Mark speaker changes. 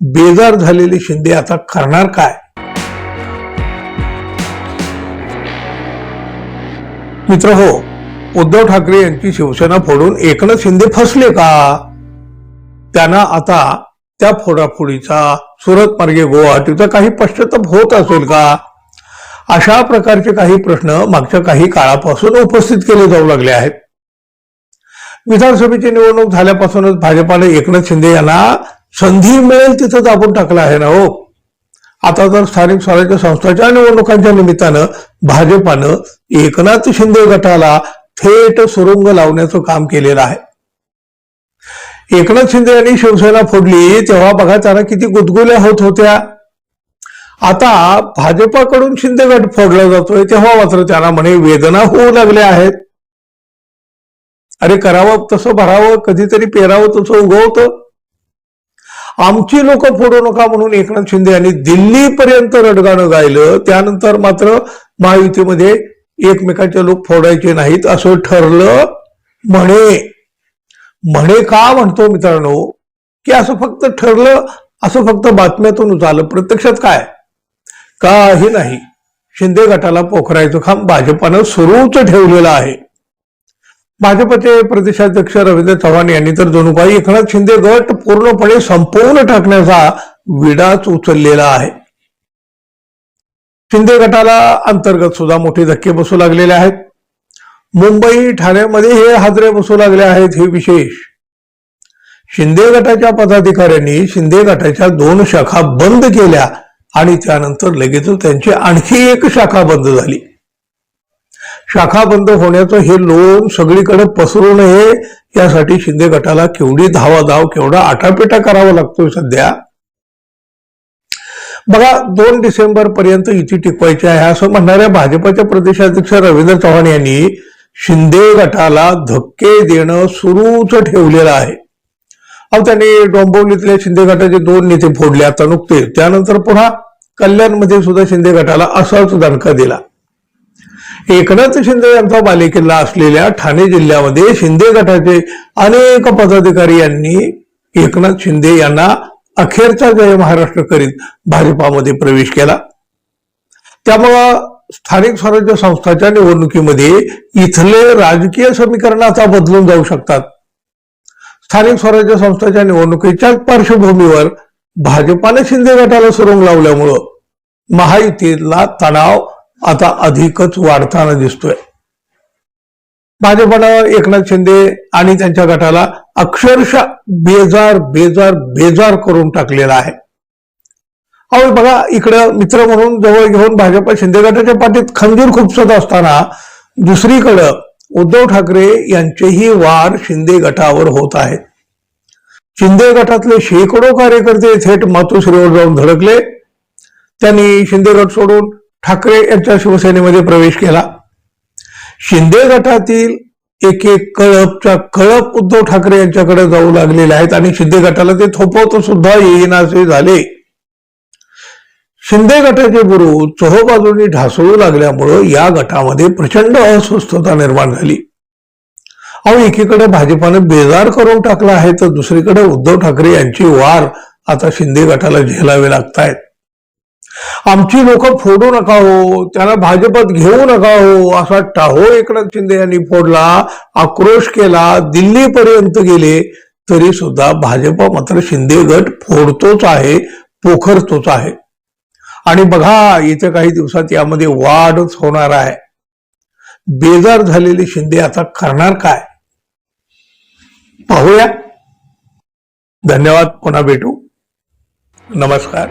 Speaker 1: बेजार झालेले शिंदे आता करणार काय? मित्र हो उद्धव ठाकरे यांची शिवसेना फोडून एकनाथ शिंदे फसले का? त्यांना आता त्या फोडाफोडीचा सुरत मार्गे गुवाहाटीचा काही पश्चाताप होत असेल का? अशा प्रकारचे काही प्रश्न मागच्या काही काळापासून उपस्थित केले जाऊ लागले आहेत. विधानसभेची निवडणूक झाल्यापासूनच भाजपाने एकनाथ शिंदे यांना संधी मिळेल तिथं दाबून टाकला आहे ना हो. आता तर स्थानिक स्वराज्य संस्थांच्या निवडणुकांच्या निमित्तानं भाजपानं एकनाथ शिंदे गटाला थेट सुरुंग लावण्याचं काम केलेलं आहे. एकनाथ शिंदे यांनी शिवसेना फोडली तेव्हा बघा त्यांना किती गुदगुल्या होत होत्या. आता भाजपाकडून शिंदे गट फोडला जातोय तेव्हा मात्र त्यांना म्हणे वेदना होऊ लागल्या आहेत. अरे करावं तसं भरावं कधीतरी पेरावं तसं उगवतं. आमची लोक फोडू नका म्हणून एकनाथ शिंदे यांनी दिल्लीपर्यंत रडगाणं गायलं. त्यानंतर मात्र महायुतीमध्ये एकमेकांचे लोक फोडायचे नाहीत असं ठरलं. म्हणे म्हणे का म्हणतो मित्रांनो की असं फक्त ठरलं असं फक्त बातम्यातून झालं प्रत्यक्षात काय? काही नाही. शिंदे गटाला पोखरायचं काम भाजपानं सुरूच ठेवलेलं आहे. भाजपचे प्रदेशाध्यक्ष रवींद्र चव्हाण यांनी तर जणू काही एकनाथ शिंदे गट पूर्णपणे संपवून टाकण्याचा विडाच उचललेला आहे. शिंदे गटाला अंतर्गत सुद्धा मोठे धक्के बसू लागलेले आहेत. मुंबई ठाण्यामध्ये हे हादरे बसू लागले आहेत हे विशेष. शिंदे गटाच्या पदाधिकाऱ्यांनी शिंदे गटाच्या दोन शाखा बंद केल्या आणि त्यानंतर लगेचच त्यांची आणखी एक शाखा बंद झाली. शाखा बंद होण्याचं हे लोन सगळीकडे पसरू नये यासाठी शिंदे गटाला केवढी धावाधाव केवढा आटापेटा करावा लागतोय सध्या? बघा दोन डिसेंबर पर्यंत युती टिकवायची आहे असं म्हणणाऱ्या भाजपच्या प्रदेशाध्यक्ष रवींद्र चव्हाण यांनी शिंदे गटाला धक्के देणं सुरूच ठेवलेलं आहे. अहो त्यांनी डोंबिवलीतल्या शिंदे गटाचे दोन नेते फोडले आता नुकते. त्यानंतर पुन्हा कल्याणमध्ये सुद्धा शिंदे गटाला असाच दणका दिला. एकनाथ शिंदे यांचा बालेकिल्ला असलेल्या ठाणे जिल्ह्यामध्ये शिंदे गटाचे अनेक पदाधिकारी यांनी एकनाथ शिंदे यांना अखेरचा जय महाराष्ट्र करीत भाजपामध्ये प्रवेश केला. त्यामुळं स्थानिक स्वराज्य संस्थाच्या निवडणुकीमध्ये इथले राजकीय समीकरण आता बदलून जाऊ शकतात. स्थानिक स्वराज्य संस्थाच्या निवडणुकीच्या पार्श्वभूमीवर भाजपाने शिंदे गटाला सुरुंग लावल्यामुळं महायुतीला तणाव आता अधिकच वाढताना दिसतोय. भाजपनं एकनाथ शिंदे आणि त्यांच्या गटाला अक्षरशः बेजार बेजार बेजार करून टाकलेला आहे. अहो बघा इकडं मित्र म्हणून जवळ घेऊन भाजप शिंदे गटाच्या पाठीत खंजीर खुपसत असताना दुसरीकडं उद्धव ठाकरे यांचेही वार शिंदे गटावर होत आहेत. शिंदे गटातले शेकडो कार्यकर्ते थेट मातोश्रीवर जाऊन धडकले. त्यांनी शिंदे गट सोडून ठाकरे यांच्या शिवसेनेमध्ये प्रवेश केला. शिंदे गटातील एक एक कळपच्या कळप उद्धव ठाकरे यांच्याकडे जाऊ लागलेले आहेत आणि शिंदे गटाला ते थोपवत सुद्धा येईनासे झाले. शिंदे गटाचे गुरु चहोबाजूंनी ढासळू लागल्यामुळं या गटामध्ये प्रचंड अस्वस्थता निर्माण झाली. अहो एकीकडे भाजपाने बेजार करून टाकला आहे तर दुसरीकडे उद्धव ठाकरे यांची वार आता शिंदे गटाला झेलावे लागतायत. आमची लोक फोडू नका हो त्याला भाजपात घेऊ नका हो असा टाहो एकनाथ शिंदे यांनी फोडला आक्रोश केला दिल्लीपर्यंत गेले तरी सुद्धा भाजपा मात्र शिंदे गट फोडतोच आहे पोखरतोच आहे. आणि बघा येत्या काही दिवसात यामध्ये वाढच होणार आहे. बेजार झालेले शिंदे आता करणार काय? पाहूया. धन्यवाद पुन्हा भेटू. नमस्कार.